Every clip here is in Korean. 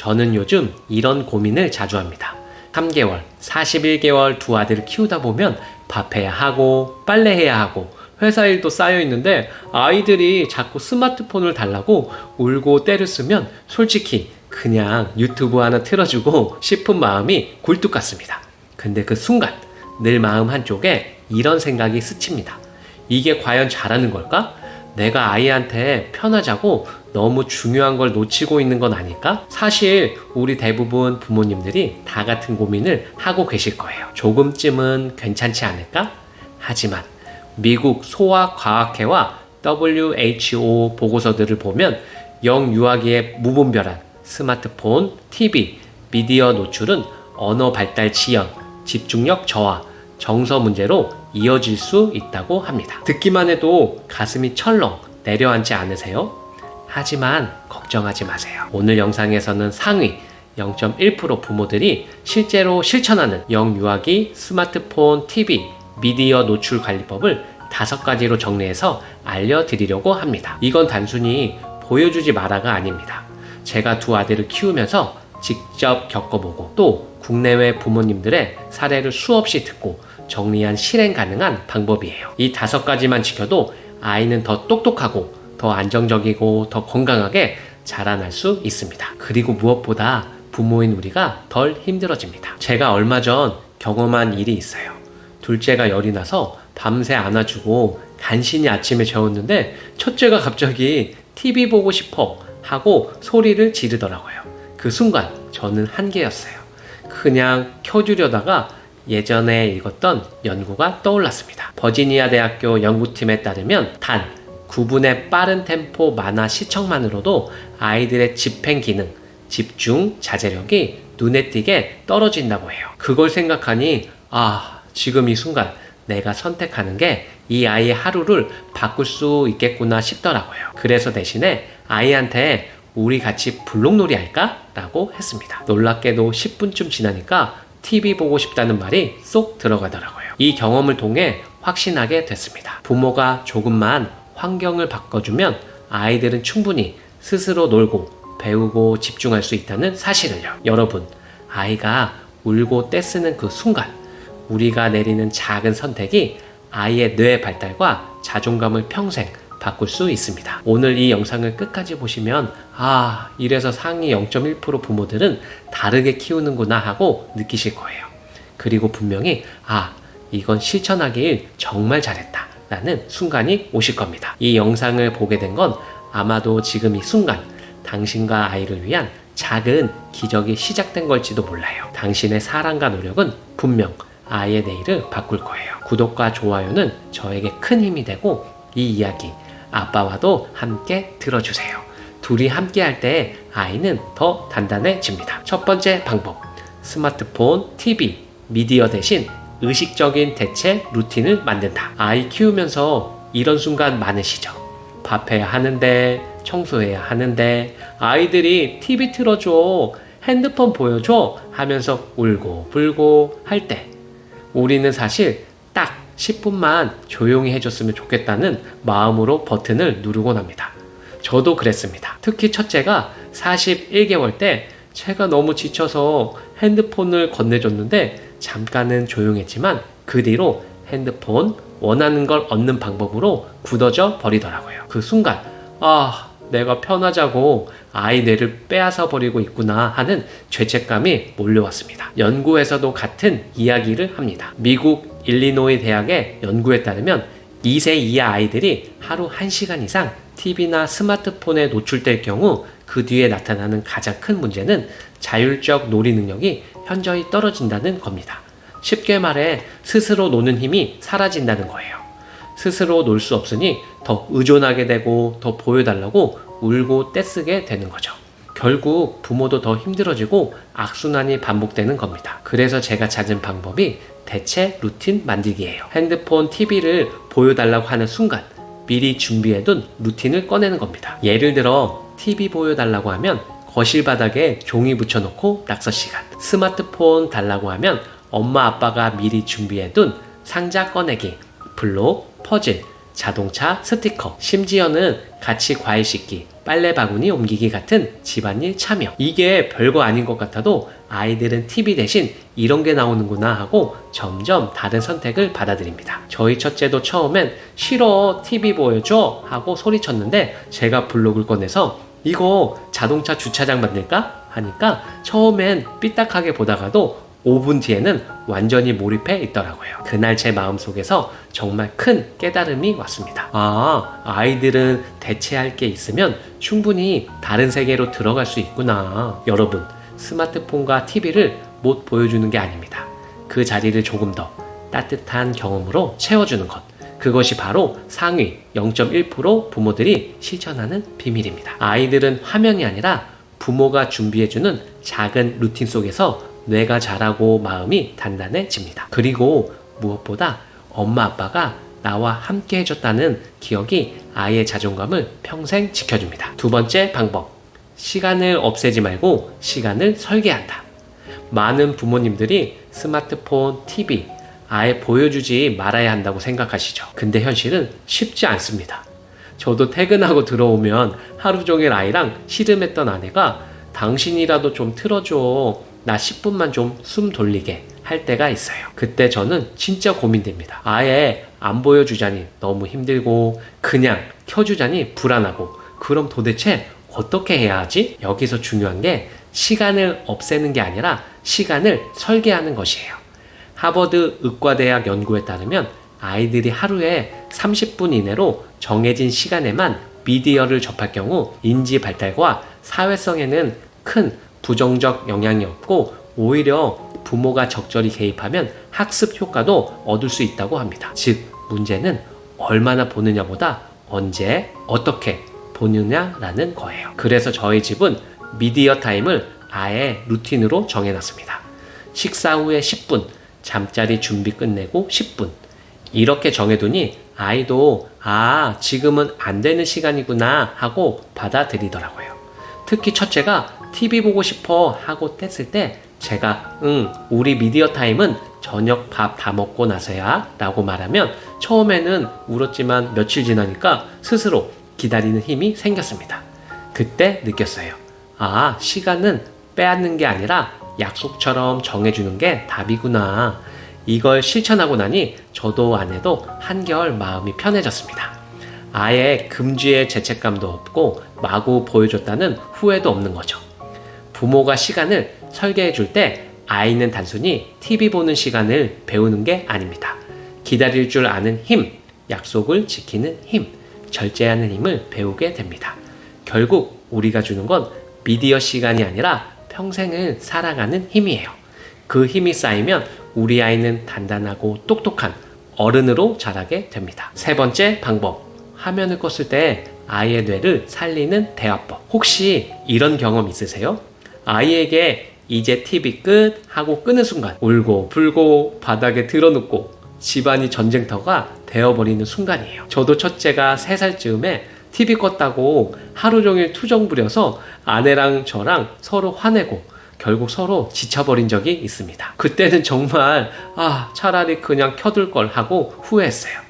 저는 요즘 이런 고민을 자주 합니다. 3개월, 41개월 두 아들을 키우다 보면 밥해야 하고, 빨래해야 하고, 회사 일도 쌓여 있는데 아이들이 자꾸 스마트폰을 달라고 울고 때를 쓰면 솔직히 그냥 유튜브 하나 틀어주고 싶은 마음이 굴뚝 같습니다. 근데 그 순간 늘 마음 한쪽에 이런 생각이 스칩니다. 이게 과연 잘하는 걸까? 내가 아이한테 편하자고 너무 중요한 걸 놓치고 있는 건 아닐까? 사실 우리 대부분 부모님들이 다 같은 고민을 하고 계실 거예요. 조금쯤은 괜찮지 않을까? 하지만 미국 소아과학회와 WHO 보고서들을 보면 영유아기의 무분별한 스마트폰, TV, 미디어 노출은 언어 발달 지연, 집중력 저하, 정서 문제로 이어질 수 있다고 합니다. 듣기만 해도 가슴이 철렁 내려앉지 않으세요? 하지만 걱정하지 마세요. 오늘 영상에서는 상위 0.1% 부모들이 실제로 실천하는 영유아기 스마트폰, TV, 미디어 노출 관리법을 다섯 가지로 정리해서 알려드리려고 합니다. 이건 단순히 보여주지 마라가 아닙니다. 제가 두 아들을 키우면서 직접 겪어보고 또 국내외 부모님들의 사례를 수없이 듣고 정리한 실행 가능한 방법이에요. 이 다섯 가지만 지켜도 아이는 더 똑똑하고 더 안정적이고 더 건강하게 자라날 수 있습니다. 그리고 무엇보다 부모인 우리가 덜 힘들어집니다. 제가 얼마 전 경험한 일이 있어요. 둘째가 열이 나서 밤새 안아주고 간신히 아침에 재웠는데 첫째가 갑자기 TV 보고 싶어 하고 소리를 지르더라고요. 그 순간 저는 한계였어요. 그냥 켜주려다가 예전에 읽었던 연구가 떠올랐습니다. 버지니아 대학교 연구팀에 따르면 단 9분의 빠른 템포 만화 시청만으로도 아이들의 집행 기능, 집중, 자제력이 눈에 띄게 떨어진다고 해요. 그걸 생각하니 아, 지금 이 순간 내가 선택하는 게 이 아이의 하루를 바꿀 수 있겠구나 싶더라고요. 그래서 대신에 아이한테 우리 같이 블록놀이 할까? 라고 했습니다. 놀랍게도 10분쯤 지나니까 TV 보고 싶다는 말이 쏙 들어가더라고요. 이 경험을 통해 확신하게 됐습니다. 부모가 조금만 환경을 바꿔주면 아이들은 충분히 스스로 놀고 배우고 집중할 수 있다는 사실을요. 여러분, 아이가 울고 떼쓰는 그 순간, 우리가 내리는 작은 선택이 아이의 뇌 발달과 자존감을 평생 바꿀 수 있습니다. 오늘 이 영상을 끝까지 보시면 아, 이래서 상위 0.1% 부모들은 다르게 키우는구나 하고 느끼실 거예요. 그리고 분명히 아, 이건 실천하길 정말 잘했다. 라는 순간이 오실 겁니다. 이 영상을 보게 된 건 아마도 지금 이 순간 당신과 아이를 위한 작은 기적이 시작된 걸지도 몰라요. 당신의 사랑과 노력은 분명 아이의 내일을 바꿀 거예요. 구독과 좋아요는 저에게 큰 힘이 되고 이 이야기 아빠와도 함께 들어주세요. 둘이 함께 할 때 아이는 더 단단해집니다. 첫 번째 방법. 스마트폰, TV, 미디어 대신 의식적인 대체 루틴을 만든다. 아이 키우면서 이런 순간 많으시죠? 밥해야 하는데, 청소해야 하는데, 아이들이 TV 틀어줘, 핸드폰 보여줘 하면서 울고 불고 할 때, 우리는 사실 딱 10분만 조용히 해줬으면 좋겠다는 마음으로 버튼을 누르곤 합니다. 저도 그랬습니다. 특히 첫째가 41개월 때 제가 너무 지쳐서 핸드폰을 건네줬는데 잠깐은 조용했지만 그 뒤로 핸드폰 원하는 걸 얻는 방법으로 굳어져 버리더라고요. 그 순간 아 내가 편하자고 아이 뇌를 빼앗아 버리고 있구나 하는 죄책감이 몰려왔습니다. 연구에서도 같은 이야기를 합니다. 미국 일리노이 대학의 연구에 따르면 2세 이하 아이들이 하루 1시간 이상 TV나 스마트폰에 노출될 경우 그 뒤에 나타나는 가장 큰 문제는 자율적 놀이 능력이 현저히 떨어진다는 겁니다. 쉽게 말해 스스로 노는 힘이 사라진다는 거예요. 스스로 놀 수 없으니 더 의존하게 되고 더 보여달라고 울고 떼쓰게 되는 거죠. 결국 부모도 더 힘들어지고 악순환이 반복되는 겁니다. 그래서 제가 찾은 방법이 대체 루틴 만들기예요. 핸드폰, TV를 보여달라고 하는 순간 미리 준비해둔 루틴을 꺼내는 겁니다. 예를 들어 TV 보여달라고 하면 거실 바닥에 종이 붙여놓고 낙서 시간. 스마트폰 달라고 하면 엄마 아빠가 미리 준비해둔 상자 꺼내기, 블록, 퍼즐, 자동차 스티커, 심지어는 같이 과일 씻기, 빨래 바구니 옮기기 같은 집안일 참여. 이게 별거 아닌 것 같아도 아이들은 TV 대신 이런 게 나오는구나 하고 점점 다른 선택을 받아들입니다. 저희 첫째도 처음엔 싫어, TV 보여줘 하고 소리쳤는데 제가 블록을 꺼내서 이거 자동차 주차장 만들까? 하니까 처음엔 삐딱하게 보다가도 5분 뒤에는 완전히 몰입해 있더라고요. 그날 제 마음속에서 정말 큰 깨달음이 왔습니다. 아, 아이들은 대체할 게 있으면 충분히 다른 세계로 들어갈 수 있구나. 여러분, 스마트폰과 TV를 못 보여주는 게 아닙니다. 그 자리를 조금 더 따뜻한 경험으로 채워주는 것. 그것이 바로 상위 0.1% 부모들이 실천하는 비밀입니다. 아이들은 화면이 아니라 부모가 준비해주는 작은 루틴 속에서 뇌가 자라고 마음이 단단해집니다. 그리고 무엇보다 엄마 아빠가 나와 함께 해줬다는 기억이 아이의 자존감을 평생 지켜줍니다. 두 번째 방법. 시간을 없애지 말고 시간을 설계한다. 많은 부모님들이 스마트폰, TV, 아예 보여주지 말아야 한다고 생각하시죠. 근데 현실은 쉽지 않습니다. 저도 퇴근하고 들어오면 하루 종일 아이랑 씨름했던 아내가 당신이라도 좀 틀어줘. 나 10분만 좀 숨 돌리게 할 때가 있어요. 그때 저는 진짜 고민됩니다. 아예 안 보여주자니 너무 힘들고 그냥 켜주자니 불안하고 그럼 도대체 어떻게 해야 하지? 여기서 중요한 게 시간을 없애는 게 아니라 시간을 설계하는 것이에요. 하버드 의과대학 연구에 따르면 아이들이 하루에 30분 이내로 정해진 시간에만 미디어를 접할 경우 인지 발달과 사회성에는 큰 부정적 영향이 없고 오히려 부모가 적절히 개입하면 학습 효과도 얻을 수 있다고 합니다. 즉, 문제는 얼마나 보느냐보다 언제, 어떻게 보느냐라는 거예요. 그래서 저희 집은 미디어 타임을 아예 루틴으로 정해놨습니다. 식사 후에 10분, 잠자리 준비 끝내고 10분. 이렇게 정해두니 아이도 아, 지금은 안 되는 시간이구나 하고 받아들이더라고요. 특히 첫째가 TV 보고 싶어 하고 뗐을 때 제가 응, 우리 미디어 타임은 저녁 밥 다 먹고 나서야 라고 말하면 처음에는 울었지만 며칠 지나니까 스스로 기다리는 힘이 생겼습니다. 그때 느꼈어요. 아, 시간은 빼앗는 게 아니라 약속처럼 정해주는 게 답이구나. 이걸 실천하고 나니 저도 아내도 한결 마음이 편해졌습니다. 아예 금주의 죄책감도 없고 마구 보여줬다는 후회도 없는 거죠. 부모가 시간을 설계해 줄 때 아이는 단순히 TV 보는 시간을 배우는 게 아닙니다. 기다릴 줄 아는 힘, 약속을 지키는 힘, 절제하는 힘을 배우게 됩니다. 결국 우리가 주는 건 미디어 시간이 아니라 평생을 살아가는 힘이에요. 그 힘이 쌓이면 우리 아이는 단단하고 똑똑한 어른으로 자라게 됩니다. 세 번째 방법. 화면을 껐을 때 아이의 뇌를 살리는 대화법. 혹시 이런 경험 있으세요? 아이에게 이제 TV 끝 하고 끄는 순간 울고 불고 바닥에 드러눕고 집안이 전쟁터가 되어버리는 순간이에요. 저도 첫째가 3살 쯤에 TV 껐다고 하루 종일 투정 부려서 아내랑 저랑 서로 화내고 결국 서로 지쳐버린 적이 있습니다. 그때는 정말 아 차라리 그냥 켜둘 걸 하고 후회했어요.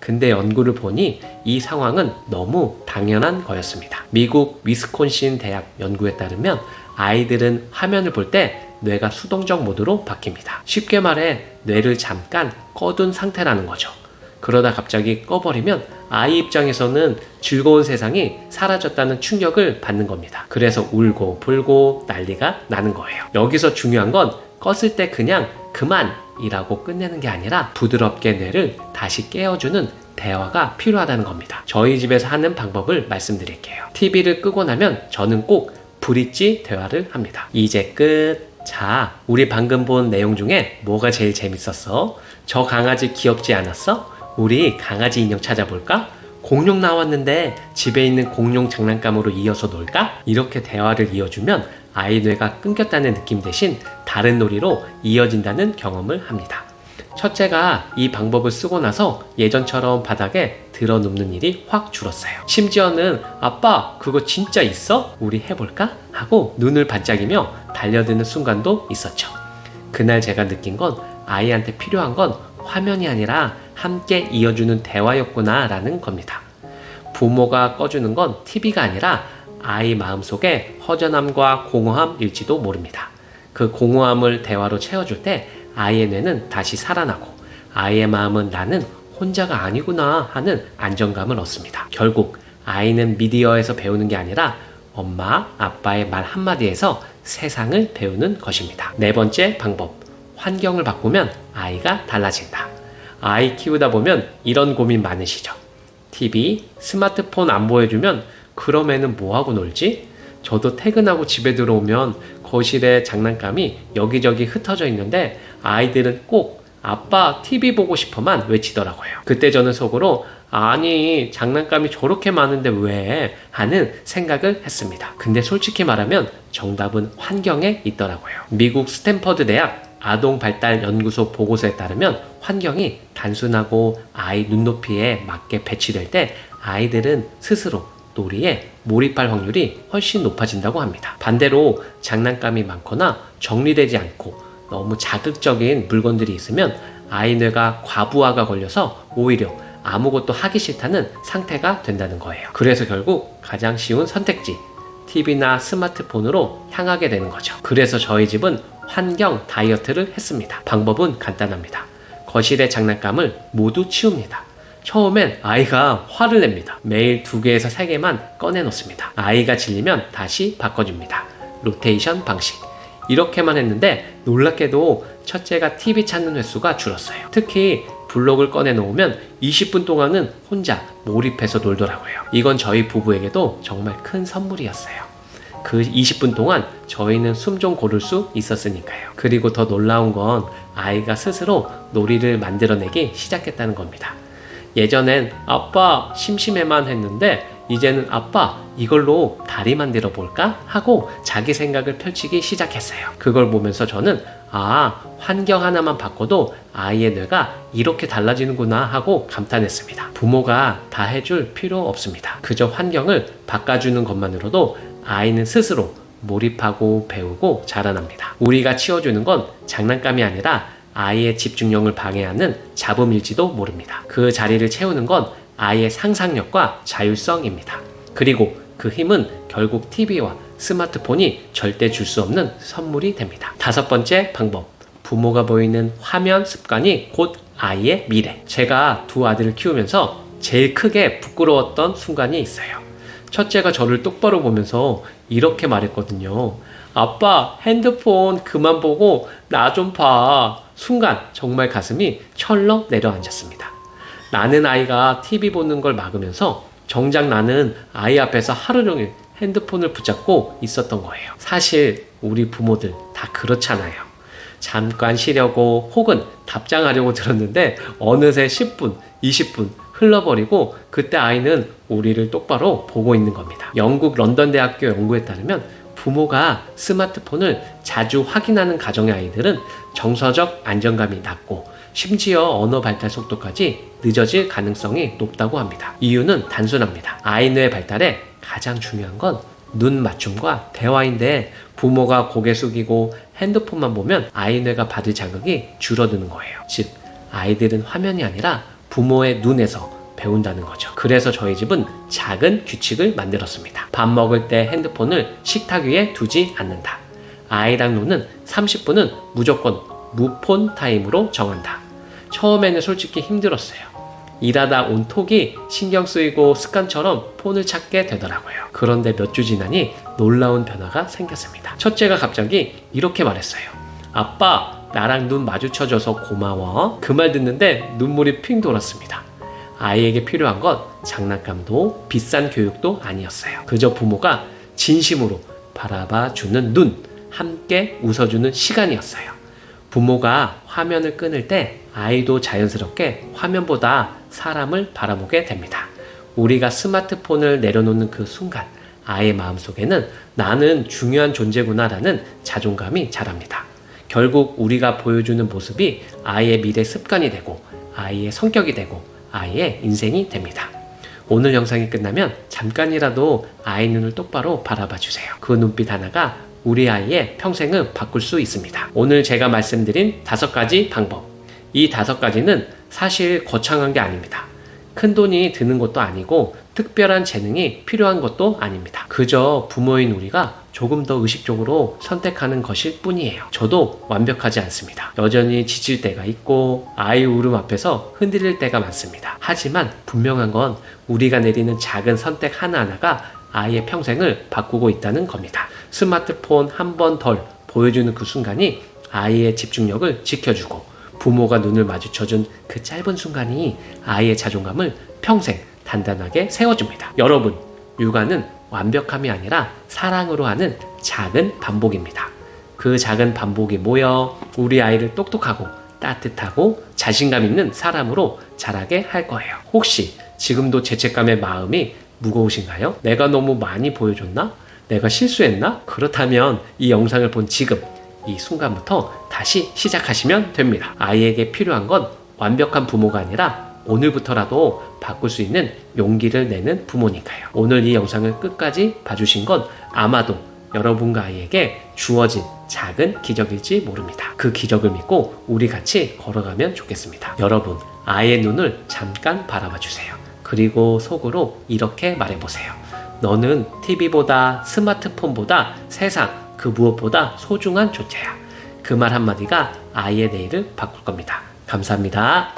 근데 연구를 보니 이 상황은 너무 당연한 거였습니다. 미국 위스콘신 대학 연구에 따르면 아이들은 화면을 볼 때 뇌가 수동적 모드로 바뀝니다. 쉽게 말해 뇌를 잠깐 꺼둔 상태라는 거죠. 그러다 갑자기 꺼버리면 아이 입장에서는 즐거운 세상이 사라졌다는 충격을 받는 겁니다. 그래서 울고 불고 난리가 나는 거예요. 여기서 중요한 건 껐을 때 그냥 그만 이라고 끝내는 게 아니라 부드럽게 뇌를 다시 깨워주는 대화가 필요하다는 겁니다. 저희 집에서 하는 방법을 말씀드릴게요. TV를 끄고 나면 저는 꼭 브릿지 대화를 합니다. 이제 끝. 자, 우리 방금 본 내용 중에 뭐가 제일 재밌었어? 저 강아지 귀엽지 않았어? 우리 강아지 인형 찾아볼까? 공룡 나왔는데 집에 있는 공룡 장난감으로 이어서 놀까? 이렇게 대화를 이어주면 아이 뇌가 끊겼다는 느낌 대신 다른 놀이로 이어진다는 경험을 합니다. 첫째가 이 방법을 쓰고 나서 예전처럼 바닥에 들어 눕는 일이 확 줄었어요. 심지어는 아빠 그거 진짜 있어? 우리 해볼까? 하고 눈을 반짝이며 달려드는 순간도 있었죠. 그날 제가 느낀 건 아이한테 필요한 건 화면이 아니라 함께 이어주는 대화였구나 라는 겁니다. 부모가 꺼주는 건 TV가 아니라 아이 마음속에 허전함과 공허함일지도 모릅니다. 그 공허함을 대화로 채워줄 때 아이의 뇌는 다시 살아나고 아이의 마음은 나는 혼자가 아니구나 하는 안정감을 얻습니다. 결국 아이는 미디어에서 배우는 게 아니라 엄마, 아빠의 말 한마디에서 세상을 배우는 것입니다. 네 번째 방법. 환경을 바꾸면 아이가 달라진다. 아이 키우다 보면 이런 고민 많으시죠? TV, 스마트폰 안 보여주면 그럼 애는 뭐하고 놀지? 저도 퇴근하고 집에 들어오면 거실에 장난감이 여기저기 흩어져 있는데 아이들은 꼭 아빠 TV 보고 싶어만 외치더라고요. 그때 저는 속으로 아니 장난감이 저렇게 많은데 왜 하는 생각을 했습니다. 근데 솔직히 말하면 정답은 환경에 있더라고요. 미국 스탠퍼드 대학 아동 발달 연구소 보고서에 따르면 환경이 단순하고 아이 눈높이에 맞게 배치될 때 아이들은 스스로 놀이에 몰입할 확률이 훨씬 높아진다고 합니다. 반대로 장난감이 많거나 정리되지 않고 너무 자극적인 물건들이 있으면 아이 뇌가 과부하가 걸려서 오히려 아무것도 하기 싫다는 상태가 된다는 거예요. 그래서 결국 가장 쉬운 선택지, TV나 스마트폰으로 향하게 되는 거죠. 그래서 저희 집은 환경 다이어트를 했습니다. 방법은 간단합니다. 거실의 장난감을 모두 치웁니다. 처음엔 아이가 화를 냅니다. 매일 두 개에서 세 개만 꺼내 놓습니다. 아이가 질리면 다시 바꿔줍니다. 로테이션 방식. 이렇게만 했는데 놀랍게도 첫째가 TV 찾는 횟수가 줄었어요. 특히 블록을 꺼내 놓으면 20분 동안은 혼자 몰입해서 놀더라고요. 이건 저희 부부에게도 정말 큰 선물이었어요. 그 20분 동안 저희는 숨 좀 고를 수 있었으니까요. 그리고 더 놀라운 건 아이가 스스로 놀이를 만들어내기 시작했다는 겁니다. 예전엔 아빠 심심해만 했는데 이제는 아빠 이걸로 다리 만들어 볼까 하고 자기 생각을 펼치기 시작했어요. 그걸 보면서 저는 아 환경 하나만 바꿔도 아이의 뇌가 이렇게 달라지는구나 하고 감탄했습니다. 부모가 다 해줄 필요 없습니다. 그저 환경을 바꿔주는 것만으로도 아이는 스스로 몰입하고 배우고 자라납니다. 우리가 치워주는 건 장난감이 아니라 아이의 집중력을 방해하는 잡음일지도 모릅니다. 그 자리를 채우는 건 아이의 상상력과 자율성입니다. 그리고 그 힘은 결국 TV와 스마트폰이 절대 줄 수 없는 선물이 됩니다. 다섯 번째 방법. 부모가 보이는 화면 습관이 곧 아이의 미래. 제가 두 아들을 키우면서 제일 크게 부끄러웠던 순간이 있어요. 첫째가 저를 똑바로 보면서 이렇게 말했거든요. 아빠, 핸드폰 그만 보고 나 좀 봐. 순간 정말 가슴이 철렁 내려앉았습니다. 나는 아이가 TV 보는 걸 막으면서 정작 나는 아이 앞에서 하루 종일 핸드폰을 붙잡고 있었던 거예요. 사실 우리 부모들 다 그렇잖아요. 잠깐 쉬려고 혹은 답장하려고 들었는데 어느새 10분, 20분 흘러버리고 그때 아이는 우리를 똑바로 보고 있는 겁니다. 영국 런던 대학교 연구에 따르면 부모가 스마트폰을 자주 확인하는 가정의 아이들은 정서적 안정감이 낮고 심지어 언어 발달 속도까지 늦어질 가능성이 높다고 합니다. 이유는 단순합니다. 아이 뇌 발달에 가장 중요한 건 눈 맞춤과 대화인데 부모가 고개 숙이고 핸드폰만 보면 아이 뇌가 받을 자극이 줄어드는 거예요. 즉, 아이들은 화면이 아니라 부모의 눈에서 배운다는 거죠. 그래서 저희 집은 작은 규칙을 만들었습니다. 밥 먹을 때 핸드폰을 식탁 위에 두지 않는다. 아이랑 노는 30분은 무조건 무폰 타임으로 정한다. 처음에는 솔직히 힘들었어요. 일하다 온 톡이 신경 쓰이고 습관처럼 폰을 찾게 되더라고요. 그런데 몇 주 지나니 놀라운 변화가 생겼습니다. 첫째가 갑자기 이렇게 말했어요. 아빠, 나랑 눈 마주쳐줘서 고마워. 그 말 듣는데 눈물이 핑 돌았습니다. 아이에게 필요한 건 장난감도 비싼 교육도 아니었어요. 그저 부모가 진심으로 바라봐 주는 눈, 함께 웃어주는 시간이었어요. 부모가 화면을 끊을 때 아이도 자연스럽게 화면보다 사람을 바라보게 됩니다. 우리가 스마트폰을 내려놓는 그 순간 아이의 마음속에는 나는 중요한 존재구나라는 자존감이 자랍니다. 결국 우리가 보여주는 모습이 아이의 미래 습관이 되고 아이의 성격이 되고 아이의 인생이 됩니다. 오늘 영상이 끝나면 잠깐이라도 아이 눈을 똑바로 바라봐 주세요. 그 눈빛 하나가 우리 아이의 평생을 바꿀 수 있습니다. 오늘 제가 말씀드린 다섯 가지 방법. 이 다섯 가지는 사실 거창한 게 아닙니다. 큰 돈이 드는 것도 아니고 특별한 재능이 필요한 것도 아닙니다. 그저 부모인 우리가 조금 더 의식적으로 선택하는 것일 뿐이에요. 저도 완벽하지 않습니다. 여전히 지칠 때가 있고 아이 울음 앞에서 흔들릴 때가 많습니다. 하지만 분명한 건 우리가 내리는 작은 선택 하나하나가 아이의 평생을 바꾸고 있다는 겁니다. 스마트폰 한 번 덜 보여주는 그 순간이 아이의 집중력을 지켜주고 부모가 눈을 마주쳐준 그 짧은 순간이 아이의 자존감을 평생 단단하게 세워줍니다. 여러분, 육아는 완벽함이 아니라 사랑으로 하는 작은 반복입니다. 그 작은 반복이 모여 우리 아이를 똑똑하고 따뜻하고 자신감 있는 사람으로 자라게 할 거예요. 혹시 지금도 죄책감의 마음이 무거우신가요? 내가 너무 많이 보여줬나? 내가 실수했나? 그렇다면 이 영상을 본 지금 이 순간부터 다시 시작하시면 됩니다. 아이에게 필요한 건 완벽한 부모가 아니라 오늘부터라도 바꿀 수 있는 용기를 내는 부모니까요. 오늘 이 영상을 끝까지 봐주신 건 아마도 여러분과 아이에게 주어진 작은 기적일지 모릅니다. 그 기적을 믿고 우리 같이 걸어가면 좋겠습니다. 여러분, 아이의 눈을 잠깐 바라봐 주세요. 그리고 속으로 이렇게 말해보세요. 너는 TV보다 스마트폰보다 세상 그 무엇보다 소중한 존재야. 그 말 한마디가 아이의 내일을 바꿀 겁니다. 감사합니다.